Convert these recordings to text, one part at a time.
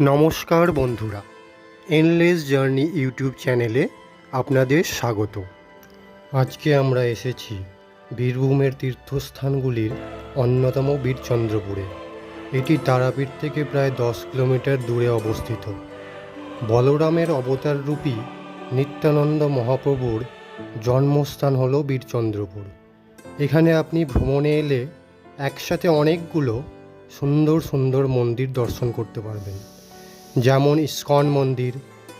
নমস্কার বন্ধুরা endless journey YouTube চ্যানেলে আপনাদের স্বাগত। আজকে আমরা এসেছি বীরভূমের তীর্থস্থানগুলির অন্যতম বীরচন্দ্রপুরে। এটি তারাপীঠ থেকে প্রায় দশ কিলোমিটার দূরে অবস্থিত। বলরামের অবতার রূপী নিত্যানন্দ মহাপ্রভুর জন্মস্থান হল বীরচন্দ্রপুর। এখানে আপনি ভ্রমণে এলে একসাথে অনেকগুলো সুন্দর সুন্দর মন্দির দর্শন করতে পারবেন। যেমন ইস্কন মন্দির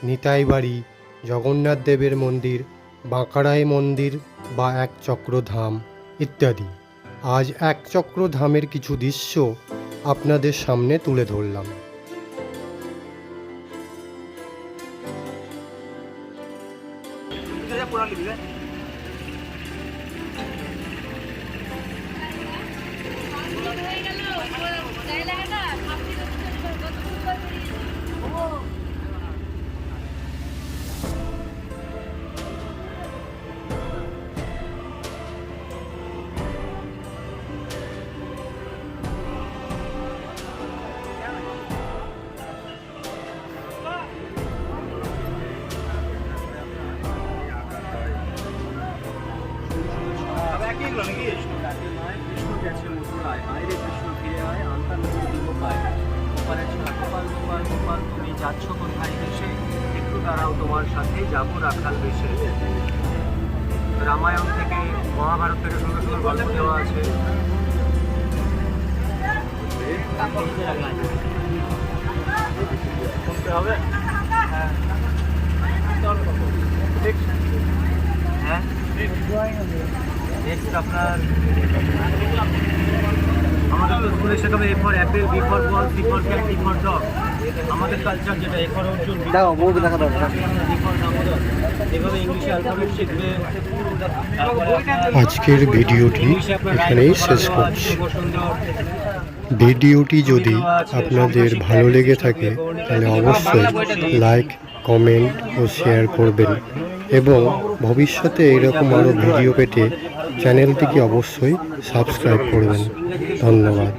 নিতাই বাড়ি জগন্নাথ দেবের মন্দির, বাঁকাড়াই মন্দির বা এক চক্র ধাম ইত্যাদি। আজ এক চক্র ধামের কিছু দৃশ্য আপনাদের সামনে তুলে ধরলাম। কৃষ্ণ গেছে মথুরায় আয় রে কৃষ্ণ ফিরে আয় আন্তা নদীর দিবকায় গোপাল গোপাল তুমি যাচ্ছ কোথায় দেশে একটু দাঁড়াও তোমার সাথে যাব রাখাল বেশে রামায়ণ থেকে মহাভারত থেকে সুন্দর সুন্দর গল্প দেওয়া আছে হবে হ্যাঁ হ্যাঁ নেক্সট আপনার আমাদের তো স্কুলে শেখাবে A for apple B for ball C for cat D for dog আমাদের কালচার যেটা এ ফর অর্জুন দেখা ডি ফর দামোদর এভাবে ইংলিশে অ্যালফাবেট শিখবে। আজকের ভিডিওটি এখানেই শেষ করছি। ভিডিওটি যদি আপনাদের ভালো লেগে থাকে তাহলে অবশ্যই লাইক কমেন্ট ও শেয়ার করবেন। এবং ভবিষ্যতে এরকম আরও ভিডিও পেতে চ্যানেলটিকে অবশ্যই সাবস্ক্রাইব করবেন। ধন্যবাদ।